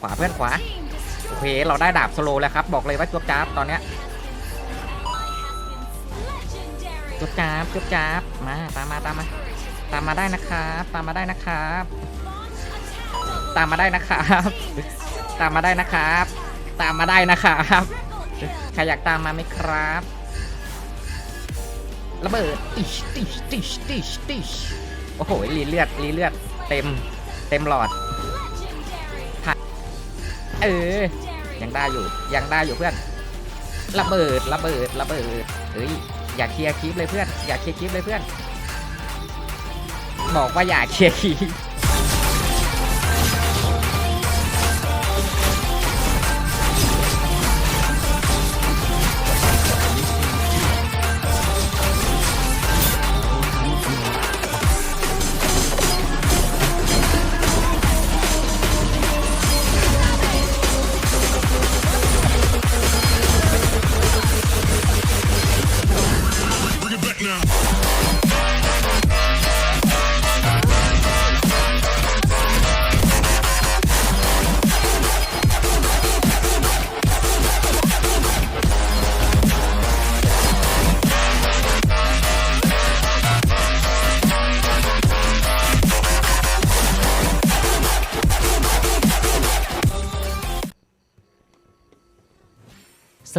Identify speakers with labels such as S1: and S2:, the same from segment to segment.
S1: ขวาเพื่อนขวา โอเค เราได้ดาบสโลแล้วครับ บอกเลยว่าจวบจ้าบตอนเนี้ยจวบจ้าบจวบจ้าบมาตามมาตามมา ตามมาได้นะครับ ตามมาได้นะครับ ตามมาได้นะครับ ตามมาได้นะครับ ตามมาได้นะครับใครอยากตามมาไหมครับระเบิดติชติชติชติชติชโอ้โหรีเลือดรีเลือด เต็ม เต็มหลอด เออ ยังได้อยู่ ยังได้อยู่เพื่อน ระเบิด ระเบิด ระเบิด เฮ้ย อย่าเคลียร์คลิปเลยเพื่อน อย่าเคลียร์คลิปเลยเพื่อน บอกว่าอย่าเคลียร์คลิป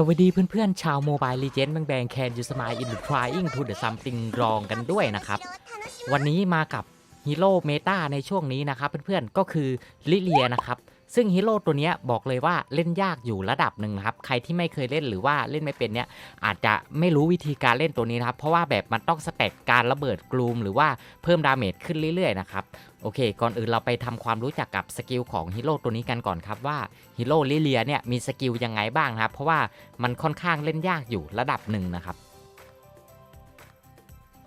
S2: วัสดีเพื่อนๆ ชาวโมบายลีเจนต์แบงแบงแคนยูสมายอินทรายิงทูเดอะซัมติงรองกันด้วยนะครับ วันนี้มากับฮีโร่เมตาในช่วงนี้นะครับเพื่อนๆ ก็คือลิเลียนะครับ ซึ่งฮีโร่ตัวนี้บอกเลยว่าเล่นยากอยู่ระดับหนึ่งนะครับ ใครที่ไม่เคยเล่นหรือว่าเล่นไม่เป็นเนี้ยอาจจะไม่รู้วิธีการเล่นตัวนี้นะครับ เพราะว่าแบบมันต้องสแต็กการระเบิดกลูมหรือว่าเพิ่มดาเมจขึ้นเรื่อยๆนะครับโอเค ก่อนอื่นเราไปทำความรู้จักกับสกิลของฮีโร่ตัวนี้กันก่อนครับว่าฮีโร่ลิเลียเนี่ยมีสกิลยังไงบ้างครับ เพราะว่ามันค่อนข้างเล่นยากอยู่ระดับหนึ่งนะครับ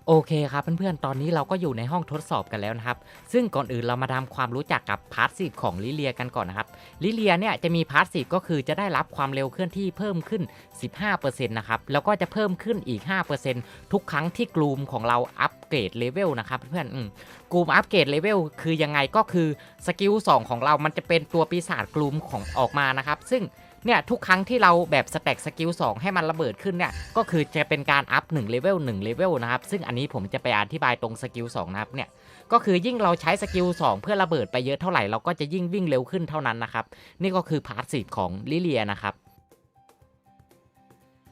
S2: โอเคครับเพื่อนๆ ตอนนี้เราก็อยู่ในห้องทดสอบกันแล้วนะครับ ซึ่งก่อนอื่นเรามาทำความรู้จักกับพาร์ทซีของลิเลียกันก่อนนะครับ ลิเลียเนี่ยจะมีพาร์ทซีก็คือจะได้รับความเร็วเคลื่อนที่เพิ่มขึ้น 15%นะครับ แล้วก็จะเพิ่มขึ้นอีก 5%ทุกครั้งที่กลูมของเราอัปเกรดเลเวลนะครับเพื่อนๆอืมกลูมอัปเกรดเลเวลคือยังไงก็คือสกิล2ของเรามันจะเป็นตัวปีศาจกลูมของออกมานะครับ ซึ่ง เนี่ยทุกครั้งที่เราแบบสแต็กสกิล2ให้มันระเบิดขึ้นเนี่ยก็คือจะเป็นการอัพ1เลเวล1เลเวลนะครับซึ่งอันนี้ผมจะไปอธิบายตรงสกิล2นะครับเนี่ยก็คือยิ่งเราใช้สกิล2เพื่อระเบิดไปเยอะเท่าไหร่เราก็จะยิ่งวิ่งเร็วขึ้นเท่านั้นนะครับนี่ก็คือพาร์ทสีของลิเลียนะครับ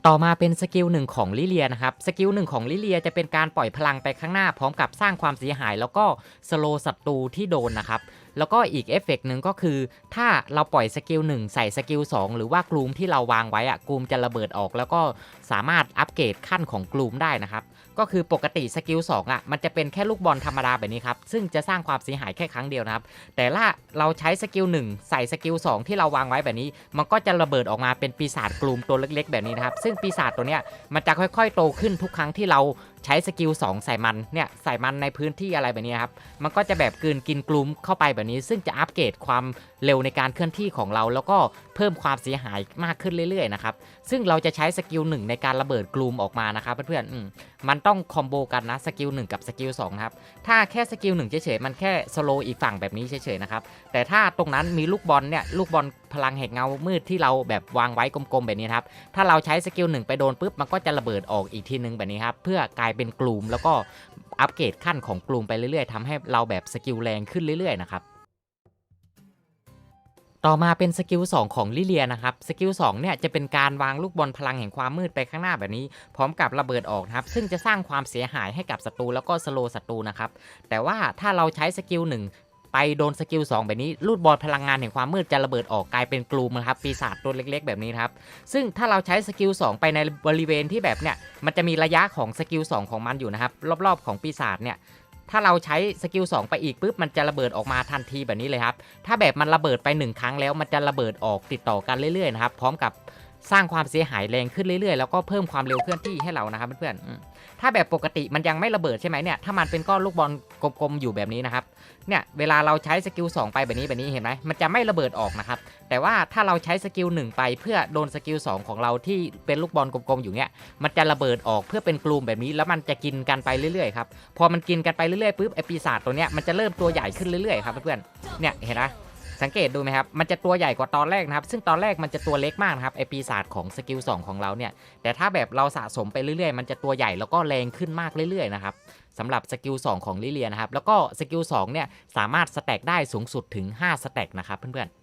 S2: ต่อมาเป็นสกิลหนึ่งของลิเลียนะครับ สกิลหนึ่งของลิเลียจะเป็นการปล่อยพลังไปข้างหน้าพร้อมกับสร้างความเสียหาย แล้วก็สโลศัตรูที่โดนนะครับ แล้วก็อีกเอฟเฟกต์หนึ่งก็คือ ถ้าเราปล่อยสกิลหนึ่งใส่สกิล2หรือว่ากลุ่มที่เราวางไว้อะกลุ่มจะระเบิดออก แล้วก็สามารถอัปเกรดขั้นของกลุ่มได้นะครับ ก็คือปกติสกิล2อะมันจะเป็นแค่ลูกบอลธรรมดาแบบนี้ครับ ซึ่งจะสร้างความเสียหายแค่ครั้งเดียวนะครับ แต่ละเราใช้สกิล1ใส่สกิล2ที่เราวางไว้แบบนี้ มันก็จะระเบิดออกมาเป็นปีศาจกลุ่มตัวเล็ก ๆ แบบนี้นะครับ ซึ่งปีศาจตัวเนี้ยมันจะค่อยๆ โตขึ้นทุกครั้งที่เรา ใช้สกิล2ใส่มันเนี่ยใส่มันในพื้นที่อะไรแบบนี้ครับมันก็จะแบบกลืนกินกลุ่มเข้าไปแบบนี้ ซึ่งจะอัปเกรดความเร็วในการเคลื่อนที่ของเรา แล้วก็เพิ่มความเสียหายมากขึ้นเรื่อยๆนะครับซึ่งเราจะใช้สกิลหนึ่งในการระเบิดกลุ่มออกมานะครับเพื่อนๆมมันต้องคอมโบกันนะสกิลหนึ่งกับสกิลสองนะครับถ้าแค่สกิลหนึ่งเฉยๆมันแค่สโลอีกฝั่งแบบนี้เฉยๆนะครับแต่ถ้าตรงนั้นมีลูกบอลเนี่ยลูกบอลพลังแห่งเงามืดที่เราแบบวางไว้กลมๆแบบนี้ครับถ้าเราใช้สกิลหนึ่งไปโดนปุ๊บมันก็จะระเบิดออกอีกทีนึงแบบนี้ครับเพื่อกลายเป็นกลุ่มแล้วก็อัปเกรดขั้นของกลุ่มไปเรื่อยๆทำให้เราแบบสกิลแรงขึ้นเรื่อยๆนะครับต่อมาเป็นสกิล2ของลิเลียนะครับ สกิล2เนี่ยจะเป็นการวางลูกบอลพลังแห่งความมืดไปข้างหน้าแบบนี้ พร้อมกับระเบิดออกนะครับ ซึ่งจะสร้างความเสียหายให้กับศัตรูแล้วก็สโลศัตรูนะครับ แต่ว่าถ้าเราใช้สกิล1 ไปโดนสกิล2แบบนี้ลูกบอลพลังงานแห่งความมืดจะระเบิดออกกลายเป็นกลุ่มนะครับปีศาจตัวเล็กๆ แบบนี้ครับซึ่งถ้าเราใช้สกิล2ไปในบริเวณที่แบบเนี่ยมันจะมีระยะของสกิล2ของมันอยู่นะครับรอบๆของปีศาจเนี่ยถ้าเราใช้สกิล2ไปอีกปุ๊บมันจะระเบิดออกมาทันทีแบบนี้เลยครับถ้าแบบมันระเบิดไป 1 ครั้งแล้วมันจะระเบิดออกติดต่อกันเรื่อยๆนะครับพร้อมกับสร้างความเสียหายแรงขึ้นเรื่อยๆ แล้วก็เพิ่มความเร็วเคลื่อนที่ให้เรานะครับเพื่อนๆ ถ้าแบบปกติมันยังไม่ระเบิดใช่ไหมเนี่ย ถ้ามันเป็นก้อนลูกบอลกลมๆอยู่แบบนี้นะครับ เนี่ยเวลาเราใช้สกิล2ไปแบบนี้แบบนี้เห็นไหมมันจะไม่ระเบิดออกนะครับ แต่ว่าถ้าเราใช้สกิล1ไปเพื่อโดนสกิล2ของเราที่เป็นลูกบอลกลมๆอยู่เนี่ยมันจะระเบิดออกเพื่อเป็นกลุ่มแบบนี้แล้วมันจะกินกันไปเรื่อยๆครับพอมันกินกันไปเรื่อยๆปุ๊บไอปีศาจตัวเนี้ยมันจะเริ่มตัวใหญ่ขึ้นเรื่อยๆครับเพื่อนๆเนี่ยเห็นไหมสังเกตดูไหมครับ มันจะตัวใหญ่กว่าตอนแรกนะครับ ซึ่งตอนแรกมันจะตัวเล็กมากนะครับไอปีศาจของสกิล2ของเราเนี่ย แต่ถ้าแบบเราสะสมไปเรื่อยๆ มันจะตัวใหญ่แล้วก็แรงขึ้นมากเรื่อยๆนะครับ สำหรับสกิล2ของลิเลียนะครับ แล้วก็สกิล2เนี่ยสามารถสแต็กได้สูงสุดถึง 5 สแต็กนะครับเพื่อนๆ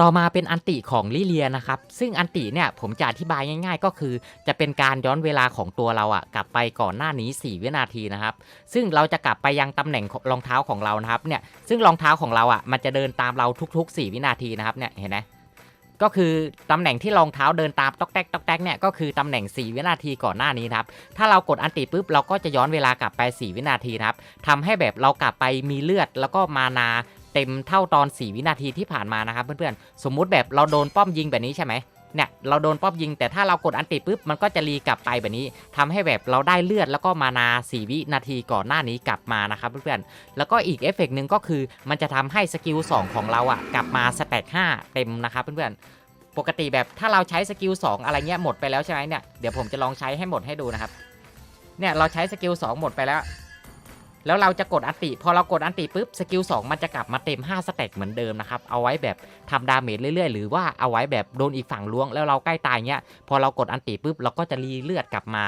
S2: ต่อมาเป็นอันติของลิเลียนะครับ ซึ่งอันติเนี่ยผมจะอธิบายง่าย ๆ ก็คือ จะเป็นการย้อนเวลาของตัวเราอะกลับไปก่อนหน้านี้ 4 วินาทีนะครับ ซึ่งเราจะกลับไปยังตำแหน่งของรองเท้าของเรานะครับเนี่ยซึ่งรองเท้าของเราอะมันจะเดินตามเราทุก ๆ 4 วินาทีนะครับเนี่ยเห็นไหม ก็คือตำแหน่งที่รองเท้าเดินตามต๊อกแต๊กต๊อกแต๊กเนี่ยก็คือตำแหน่ง 4 วินาทีก่อนหน้านี้ครับถ้าเรากดอันติปุ๊บเราก็จะย้อนเวลากลับไป 4 วินาทีครับทำให้แบบเรากลับไปมีเลือดแล้วก็มานาเต็มเท่าตอน 4 วินาทีที่ผ่านมานะครับเพื่อนๆสมมุติแบบเราโดนป้อมยิงแบบนี้ใช่ไหม เนี่ยเราโดนป้อมยิง แต่ถ้าเรากดอันติปุ๊บมันก็จะรีกลับไปแบบนี้ทำให้แบบเราได้เลือดแล้วก็มานา4วินาทีก่อนหน้านี้กลับมานะครับเพื่อนๆแล้วก็อีกเอฟเฟกต์หนึ่งก็คือมันจะทำให้สกิล2ของเราอะกลับมาสแต็ก5เต็มนะครับเพื่อนๆปกติแบบถ้าเราใช้สกิล2อะไรเงี้ยหมดไปแล้วใช่ไหมเนี่ยเดี๋ยวผมจะลองใช้ให้หมดให้ดูนะครับเนี่ยเราใช้สกิล2หมดไปแล้ว แล้วเราจะกดอันติ พอเรากดอันติปุ๊บสกิล2มันจะกลับมาเต็ม 5 สเต็กเหมือนเดิมนะครับเอาไว้แบบทำดาเมจเรื่อยๆ หรือว่าเอาไว้แบบโดนอีกฝั่งล้วงแล้วเราใกล้ตายเงี้ยพอเรากดอันติปุ๊บเราก็จะรีเลือดกลับมา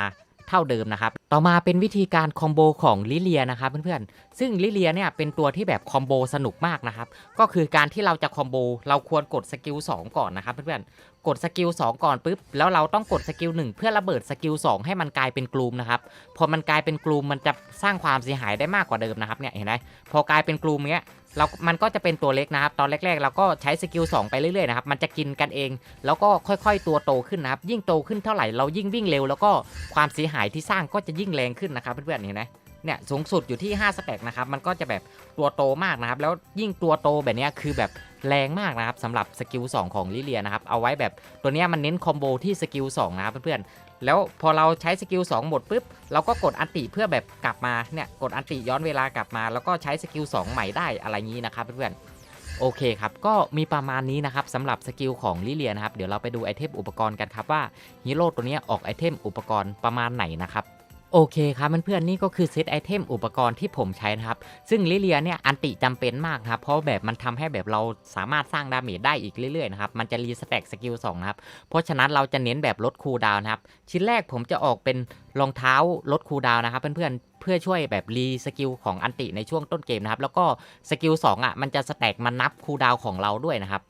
S2: เท่าเดิมนะครับ ต่อมาเป็นวิธีการคอมโบของลิเลียนะครับเพื่อนๆ ซึ่งลิเลียเนี่ยเป็นตัวที่แบบคอมโบสนุกมากนะครับ ก็คือการที่เราจะคอมโบเราควรกดสกิล2ก่อนนะครับเพื่อนๆ กดสกิล2ก่อนปุ๊บแล้วเราต้องกดสกิล1เพื่อระเบิดสกิล2ให้มันกลายเป็นกลุ่มนะครับพอมันกลายเป็นกลุ่มมันจะสร้างความเสียหายได้มากกว่าเดิมนะครับเนี่ยเห็นไหมพอกลายเป็นกลุ่มเนี้ยเรามันก็จะเป็นตัวเล็กนะครับ ตอนแรกๆ เราก็ใช้สกิล2ไปเรื่อยๆนะครับ มันจะกินกันเอง แล้วก็ค่อยๆ ตัวโตขึ้นนะครับ ยิ่งโตขึ้นเท่าไหร่ เรายิ่งวิ่งเร็ว แล้วก็ความเสียหายที่สร้างก็จะยิ่งแรงขึ้นนะครับเพื่อนๆเห็นไหม เนี่ยสูงสุดอยู่ที่5สเต็กนะครับมันก็จะแบบตัวโตมากนะครับ แล้วยิ่งตัวโตแบบนี้คือแบบแรงมากนะครับสำหรับสกิล2ของลิเลียนะครับเอาไว้แบบตัวเนี้ยมันเน้นคอมโบที่สกิล2นะครับเพื่อนๆแล้วพอเราใช้สกิล2หมดปุ๊บเราก็กดอันติเพื่อแบบกลับมาเนี่ยกดอันติย้อนเวลากลับมา แล้วก็ใช้สกิล2ใหม่ได้อะไรงี้นะครับเพื่อนๆโอเคครับก็มีประมาณนี้นะครับสำหรับสกิลของลิเลียนะครับเดี๋ยวเราไปดูไอเทมอุปกรณ์กันครับว่าฮีโร่ตัวเนี้ยออกไอเทมอุปกรณ์ประมาณไหนนะครับ โอเคครับเพื่อนๆนี่ก็คือเซตไอเทมอุปกรณ์ที่ผมใช้นะครับ ซึ่งลิเลียเนี่ยอันติจำเป็นมากนะครับ เพราะแบบมันทำให้แบบเราสามารถสร้างดาเมจได้อีกเรื่อยๆนะครับ มันจะรีสแต็กสกิล2นะครับ เพราะฉะนั้นเราจะเน้นแบบลดคูลดาวน์นะครับ ชิ้นแรกผมจะออกเป็นรองเท้าลดคูลดาวน์นะครับเพื่อนๆเพื่อช่วยแบบรีสกิลของอันติในช่วงต้นเกมนะครับ แล้วก็สกิล2อะมันจะสแต็กมันนับคูลดาวน์ของเราด้วยนะครับ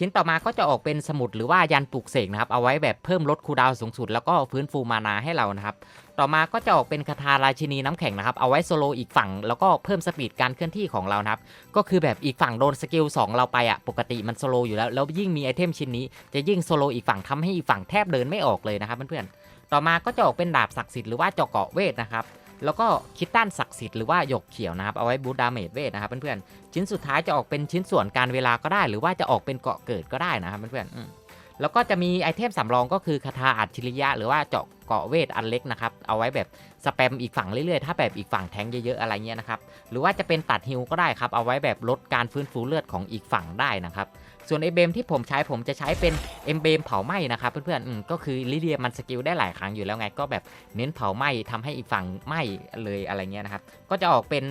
S2: ชิ้นต่อมาก็จะออกเป็นสมุดหรือว่ายันปลุกเสกนะครับเอาไว้แบบเพิ่มลดคูดาวสูงสุดแล้วก็ฟื้นฟูมานาให้เรานะครับต่อมาก็จะออกเป็นคาถาราชินีน้ำแข็งนะครับเอาไว้โซโลอีกฝั่งแล้วก็เพิ่มสปีดการเคลื่อนที่ของเรานะครับก็คือแบบอีกฝั่งโดนสกิล2เราไปอะปกติมันโซโลอยู่แล้วแล้วยิ่งมีไอเทมชิ้นนี้จะยิ่งโซโลอีกฝั่งทำให้อีกฝั่งแทบเดินไม่ออกเลยนะครับเพื่อนๆต่อมาก็จะออกเป็นดาบศักดิ์สิทธิ์หรือว่าเจาะเกาะเวทนะครับ แล้วก็คิดต้านศักดิ์สิทธิ์หรือว่าหยกเขียวนะครับเอาไว้บูดดาเมจเวทนะครับเพื่อนๆชิ้นสุดท้ายจะออกเป็นชิ้นส่วนการเวลาก็ได้ หรือว่าจะออกเป็นเกาะเกิดก็ได้นะครับเพื่อนๆ แล้วก็จะมีไอเทมสำรองก็คือคาถาอัจฉริยะ หรือว่าเจาะเกาะเวทอันเล็กนะครับ เอาไว้แบบสแปมอีกฝั่งเรื่อยๆ ถ้าแบบอีกฝั่งแทงเยอะๆอะไรเงี้ยนะครับ หรือว่าจะเป็นตัดฮิลก็ได้ครับ เอาไว้แบบลดการฟื้นฟูเลือดของอีกฝั่งได้นะครับ ส่วนเอเบมที่ผมใช้ผมจะใช้เป็นเอมเบมเผาไหม้นะครับเพื่อนๆก็คือลิเดียมันสกิลได้หลายครั้งอยู่แล้วไง ก็แบบเน้นเผาไหม้ทำให้อีกฝั่งไหม้เลยอะไรเงี้ยนะครับ ก็จะออกเป็น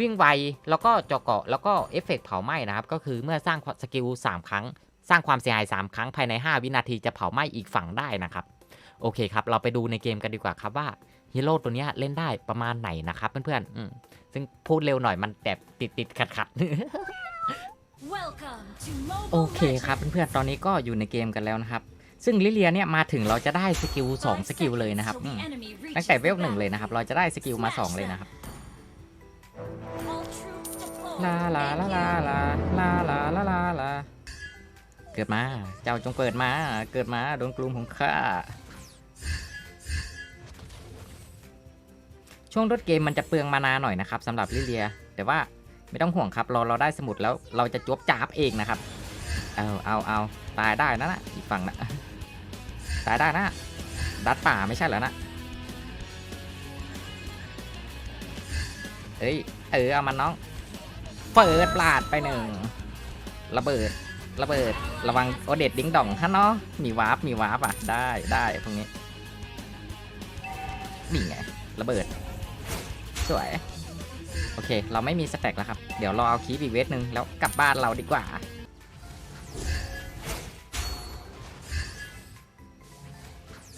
S2: วิ่งไว แล้วก็เจาะเกาะ แล้วก็เอฟเฟกต์เผาไหม้นะครับ ก็คือเมื่อสร้างสกิล 3 ครั้ง สร้างความเสียหาย 3 ครั้งภายใน 5 วินาทีจะเผาไหม้อีกฝั่งได้นะครับ โอเคครับ เราไปดูในเกมกันดีกว่าครับว่าฮีโร่ตัวเนี้ยเล่นได้ประมาณไหนนะครับเพื่อนๆอืมซึ่งพูดเร็วหน่อยมันแบบติดติดขัดขัดๆโอเคครับเพื่อนๆตอนนี้ก็อยู่ในเกมกันแล้วนะครับ ซึ่งลิเลียเนี่ยมาถึงเราจะได้สกิล2สกิลเลยนะครับอืมตั้งแต่เวลหนึ่งเลยนะครับ เราจะได้สกิลมา 2 เลยนะครับลาลาลาลาลาลาลาลาลาลา เกิดมา เจ้าจงเปิดมา เกิดมาโดนกลุ่มของข้า ช่วงรถเกมมันจะเปลืองมานาหน่อยนะครับสำหรับลิเลีย แต่ว่าไม่ต้องห่วงครับรอเราได้สมุดแล้วเราจะจวบจาบเองนะครับ เอาเอาเอาตายได้นะนะอีกฝั่งนะตายได้นะ ดัดป่าไม่ใช่เหรอนะเอ้ยเออเอามันน้อง เปิดปลาดไปหนึ่งระเบิด ระเบิดระวังโอเด็ดดิ้งด่องฮะเนาะมีวาร์ปมีวาร์ปอะได้ได้พวกนี้นี่ไงระเบิด สวย โอเค เราไม่มีสแต็กแล้วครับ เดี๋ยวรอเอาคีบอีกเวทหนึ่งแล้วกลับบ้านเราดีกว่า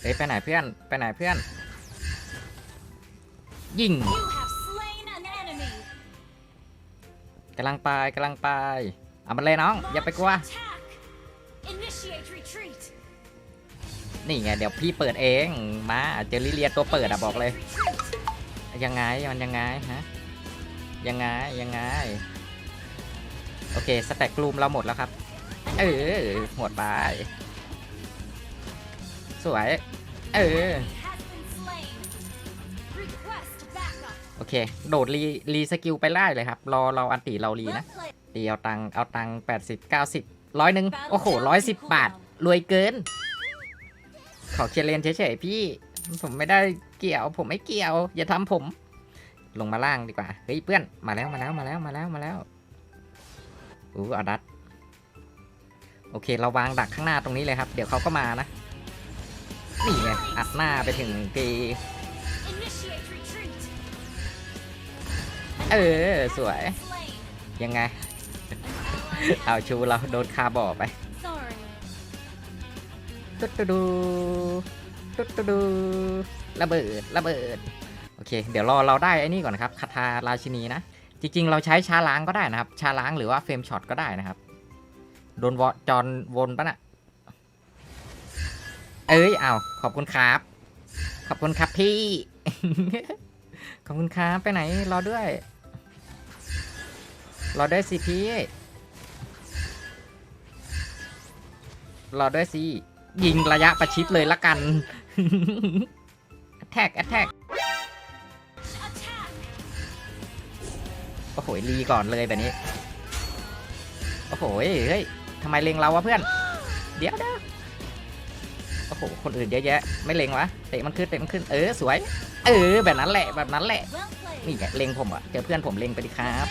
S2: เฮ้ยไปไหนเพื่อนไปไหนเพื่อน ยิง
S1: You have slain an enemy.
S2: กำลังไปกำลังไป เอามันเลยน้อง อย่าไปกลัว นี่ไง เดี๋ยวพี่เปิดเอง มาเจอลิเลียตัวเปิดอะบอกเลย ยังไงมันยังไงฮะ ยังไงยังไง โอเคสแต็กกลูมเราหมดแล้วครับ เออหมดไป สวย เออโอเค โดดรีรีสกิลไปไล่เลยครับ รอเราอันติเรารีนะ ตีเอาตังค์เอาตังแปดสิบเก้าสิบร้อยหนึ่งโอ้โหร้อยสิบบาท รวยเกินขอเคลียร์เลนเฉยๆพี่ ผมไม่ได้เกี่ยว ผมไม่เกี่ยว อย่าทำผม ลงมาล่างดีกว่า เฮ้ยเพื่อนมาแล้วมาแล้วมาแล้วมาแล้วมาแล้วอู้เอาดัดโอเค เราวางดักข้างหน้าตรงนี้เลยครับ เดี๋ยวเขาก็มานะ นี่ไง อัดหน้าไปถึงตี
S1: Initiate retreat.
S2: เออ สวย
S1: Slain.
S2: ยังไง เอาชูเราโดนคาบ่อไป
S1: Sorry.
S2: ตุ๊ดตุ๊ดดูตุ๊ดตุ๊ดดูระเบิดระเบิด โอเค เดี๋ยวรอเราได้ไอ้นี่ก่อนนะครับคาทาราชินีนะ จริง ๆ เราใช้ชาล้างก็ได้นะครับ ชาล้างหรือว่าเฟรมช็อตก็ได้นะครับ โดนวอจอนวนปะน่ะเอ้ยเอาขอบคุณครับ ขอบคุณครับพี่ ขอบคุณครับไปไหนรอด้วย รอด้วยสิพี่ รอด้วยสิ ยิงระยะประชิดเลยละกัน แท็กแท็กโอ้โหรีก่อนเลยแบบนี้ โอ้โหเฮ้ยทำไมเล็งเราวะเพื่อน เดี๋ยวเดี๋ยวโอ้โห คนอื่นเยอะแยะ ไม่เลงวะ เตะมันขึ้น เตะมันขึ้น เออ สวย เออ แบบนั้นแหละ แบบนั้นแหละ นี่ไงเลงผมอะเจอเพื่อนผมเลงไปดิครับ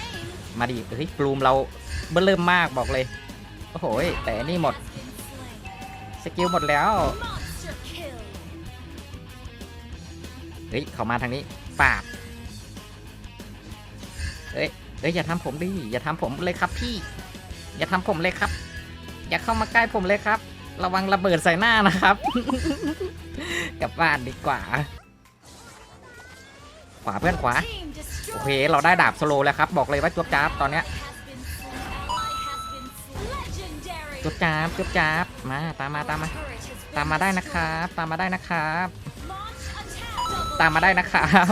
S2: มาดิเฮ้ยกลูมเราเบิ่มเริ่มมากบอกเลย โอ้โห แต่นี่หมด กิลหมดแล้ว เฮ้ย เขามาทางนี้ปาบเฮ้ย เฮ้ย อย่าทำผมดิ อย่าทำผมเลยครับพี่ อย่าทำผมเลยครับ อย่าเข้ามาใกล้ผมเลยครับ ระวังระเบิดใส่หน้านะครับ กลับบ้านดีกว่า ขวาเพื่อนขวา โอเค เราได้ดาบสโลแล้วครับ บอกเลยว่าจวบจ้าบตอนเนี้ย จวบจ้าบจวบจ้าบมาตามมาตามมา ตามมาได้นะครับ ตามมาได้นะครับ ตามมาได้นะครับ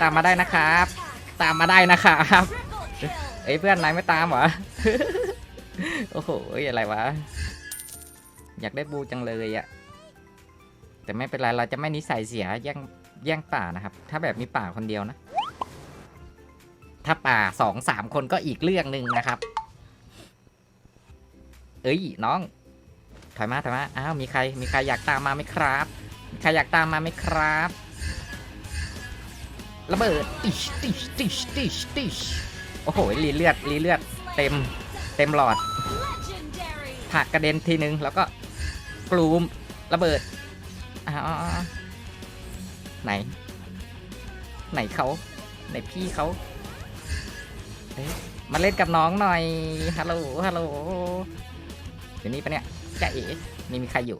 S2: ตามมาได้นะครับ ตามมาได้นะครับเอ้ยเพื่อนนายไม่ตามเหรอโอ้โหอะไรวะ อยากได้บูจังเลยอะแต่ไม่เป็นไรเราจะไม่นิสัยเสียแย่งแย่งป่านะครับ ถ้าแบบมีป่าคนเดียวนะ ถ้าป่าสองสามคนก็อีกเรื่องหนึ่งนะครับ เอ้ยน้อง ถอยมาถอยมาอ้าวมีใครมีใครอยากตามมาไหมครับมีใครอยากตามมาไหมครับระเบิดติชติชติชติชติชโอ้โหรีเลือดรีเลือดเต็มเต็มหลอดผักกระเด็นทีนึงแล้วก็กลูมระเบิดอ้าวไหน ไหนเขาไหนพี่เขาเมาเล่นกับน้องหน่อยฮัลโหลฮัลโหล อยู่นี่ปะเนี่ยจ้าเอ๋นี่มีใครอยู่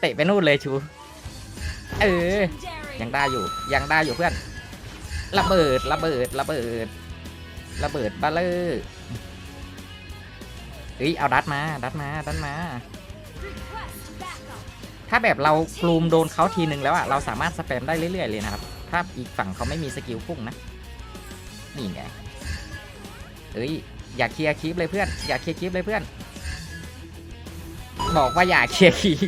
S2: เตะไปนู่นเลยชู เออ ยังได้อยู่ ยังได้อยู่เพื่อน ระเบิด ระเบิด ระเบิด ระเบิดบาเลอร์เฮ้ย เอาดัดมา ดัดมา ดัดมา ถ้าแบบเรากลูมโดนเขาทีนึงแล้วอะเราสามารถสแปมได้เรื่อยๆเลยนะครับ ถ้าอีกฝั่งเขาไม่มีสกิลพุ่งนะ นี่ไงเฮ้ย อย่าเคลียร์คลิปเลยเพื่อน อย่าเคลียร์คลิปเลยเพื่อน บอกว่าอย่าเคลียร์คลิป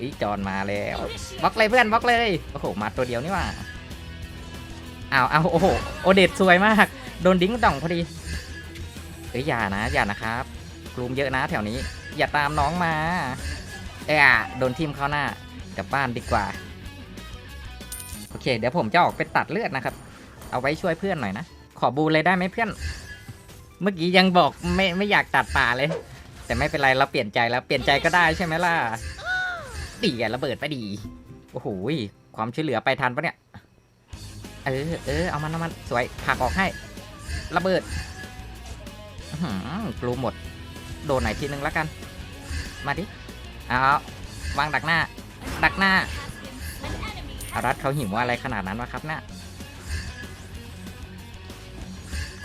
S2: อีจอนมาแล้วบล็อกเลยเพื่อนบล็อกเลย โอ้โห มาตัวเดียวนี่ว่าอ้าวอ้าวโอ้โห โอเดตสวยมาก โดนดิ้งด่องพอดีเอ้ย อย่านะ อย่านะครับ กลุ่มเยอะนะแถวนี้ อย่าตามน้องมา เอ้ยอะโดนทีมเข้าหน้ากลับบ้านดีกว่า โอเค เดี๋ยวผมจะออกไปตัดเลือดนะครับ เอาไว้ช่วยเพื่อนหน่อยนะ ขอบูเลยได้ไหมเพื่อน เมื่อกี้ยังบอกไม่ไม่อยากตัดป่าเลย แต่ไม่เป็นไรเราเปลี่ยนใจแล้วเปลี่ยนใจก็ได้ใช่ไหมล่ะดีอะระเบิดไปดีโอ้โหความช่วยเหลือไปทันปะเนี่ยเออเออเอามันเอามันสวยผักออกให้ ระเบิดหือกลูหมด โดนไหนทีนึงแล้วกัน มาดิเอาวางดักหน้า ดักหน้าอารัตเขาหิวอะไรขนาดนั้นวะครับเนะ่ะ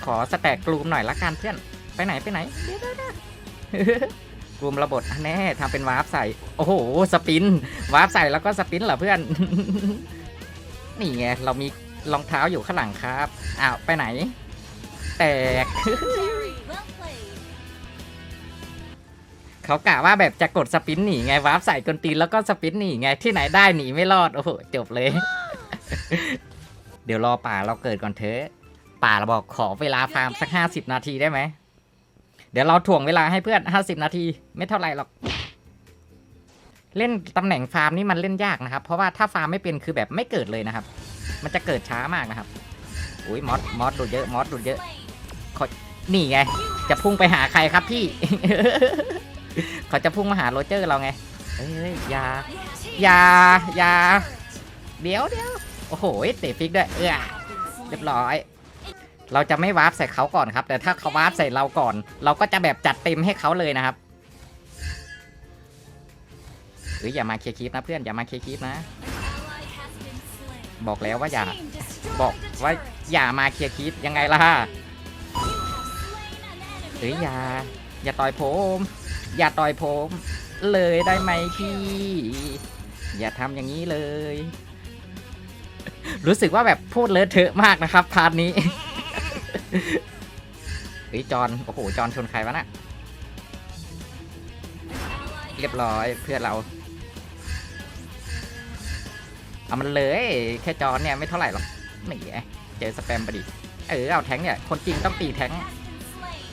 S2: ขอสแต็กกลูมหน่อยละกันเพื่อน ไปไหนไปไหนเดี๋ยวเดี๋ยวเดี๋ยวกลูมระบดอันแน่ทำเป็นวาร์ปใส่ โอ้โห สปิน วาร์ปใส่แล้วก็สปินเหรอเพื่อน นี่ไง เรามีรองเท้าอยู่ข้างหลังครับ อ้าว ไปไหน แตก
S1: Well played.
S2: เขากะว่าแบบจะกดสปินหนีไง วาร์ปใส่กนตีนแล้วก็สปินหนีไง ที่ไหนได้หนีไม่รอด โอ้โห จบเลย เดี๋ยวรอป่าเราเกิดก่อนเถอะ ป่าเราบอกขอเวลาฟาร์มสักห้าสิบนาทีได้ไหม เดี๋ยวเราถ่วงเวลาให้เพื่อนห้าสิบนาที ไม่เท่าไหร่หรอก เล่นตำแหน่งฟาร์มนี่มันเล่นยากนะครับ เพราะว่าถ้าฟาร์มไม่เป็นคือแบบไม่เกิดเลยนะครับ มันจะเกิดช้ามากนะครับ อุ้ยมอสมอสดูเยอะมอสดูเยอะนี่ไง จะพุ่งไปหาใครครับพี่ เขาจะพุ่งมาหาโรเจอร์เราไงเอ้ยอยาอยาอยาเดี๋ยวเดี๋ยวโอ้โหเตะฟิกด้วยเออเรียบร้อย เราจะไม่วาร์ปใส่เขาก่อนครับ แต่ถ้าเขาวาร์ปใส่เราก่อน เราก็จะแบบจัดเต็มให้เขาเลยนะครับเฮ้ยอย่ามาเคลียร์คลิปนะเพื่อนอย่ามาเคลียร์คลิปนะ บอกแล้วว่าอย่าบอกว่าอย่ามาเคลียร์คลิปยังไงล่ะ
S1: You have slain an enemy.
S2: เฮ้ยอย่าอย่าต่อยผมอย่าต่อยผมเลยได้ไหมพี่อย่าทำอย่างนี้เลย รู้สึกว่าแบบพูดเลอะเทอะมากนะครับพาร์ทนี้ เฮ้ยจอนโอ้โหจอนชนใครวะน่ะเรียบร้อยเพื่อนเราเอามันเลย แค่จอนเนี่ยไม่เท่าไหร่หรอกนี่เจอสแปมไปดิเออเอาแทงเนี่ยคนจริงต้องตีแทงค์
S1: has been slain.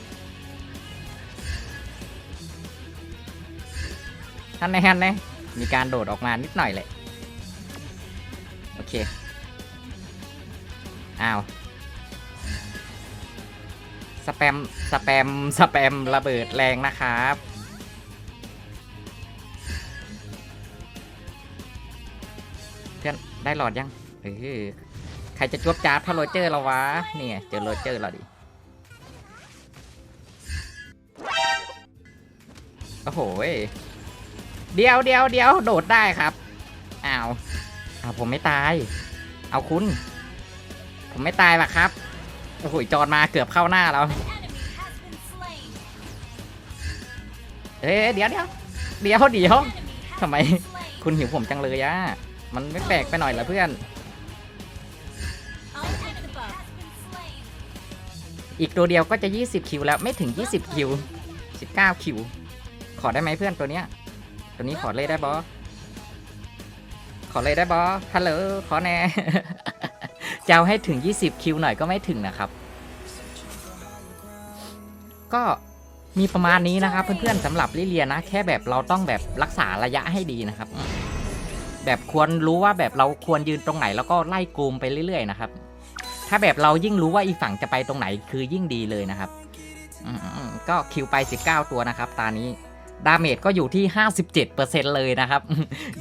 S2: ท่านแน่ท่านแนมีการโดดออกมานิดหน่อยเลย โอเค อ้าว แปมสแปมสแปมระเบิดแรงนะครับ เพื่อนได้หลอดยังเออใครจะจวบจ้าบถ้าโรเจอร์เราวะนี่ไงเจอโรเจอร์เราดิโอ้โหเดียวเดียวเดียวโดดได้ครับอ้าวอ้าวผมไม่ตาย เอาคุณ ผมไม่ตายหรอกครับ โอ้โหจอดมาเกือบเข้าหน้าเรา
S1: An enemy has been slain.
S2: เอ้ยเดี๋ยวเดี๋ยวเดี๋ยวเดี๋ยวทำไมคุณหิวผมจังเลยอะมันไม่แปลกไปหน่อยเหรอเพื่อน อีกตัวเดียวก็จะ 20 คิวแล้วไม่ถึง 20 คิว 19 คิว ขอได้ไหมเพื่อนตัวเนี้ย ตัวนี้ขอเลยได้บอขอเลยได้บอฮัลโหล ขอแน่ จะเอาให้ถึง 20 คิวหน่อยก็ไม่ถึงนะครับ ก็มีประมาณนี้นะครับ เพื่อนๆสำหรับลิเลียนะ แค่แบบเราต้องแบบรักษาระยะให้ดีนะครับ แบบควรรู้ว่าแบบเราควรยืนตรงไหนแล้วก็ไล่กลูมไปเรื่อยๆนะครับ ถ้าแบบเรายิ่งรู้ว่าอีฝั่งจะไปตรงไหนคือยิ่งดีเลยนะครับก็คิวไป 19 ตัวนะครับ ตานี้ ดาเมจก็อยู่ที่ 57%เลยนะครับ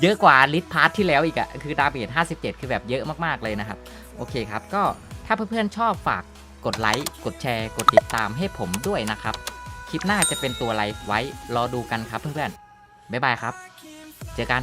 S2: เยอะกว่าลิทพาร์ทที่แล้วอีกอะคือดาเมจ57 คือแบบเยอะมากๆเลยนะครับ โอเคครับ ก็ถ้าเพื่อนๆชอบฝากกดไลค์ กดแชร์ กดติดตามให้ผมด้วยนะครับ คลิปหน้าจะเป็นตัวอะไรไว้รอดูกันครับเพื่อนๆ บ๊ายบายครับ เจอกัน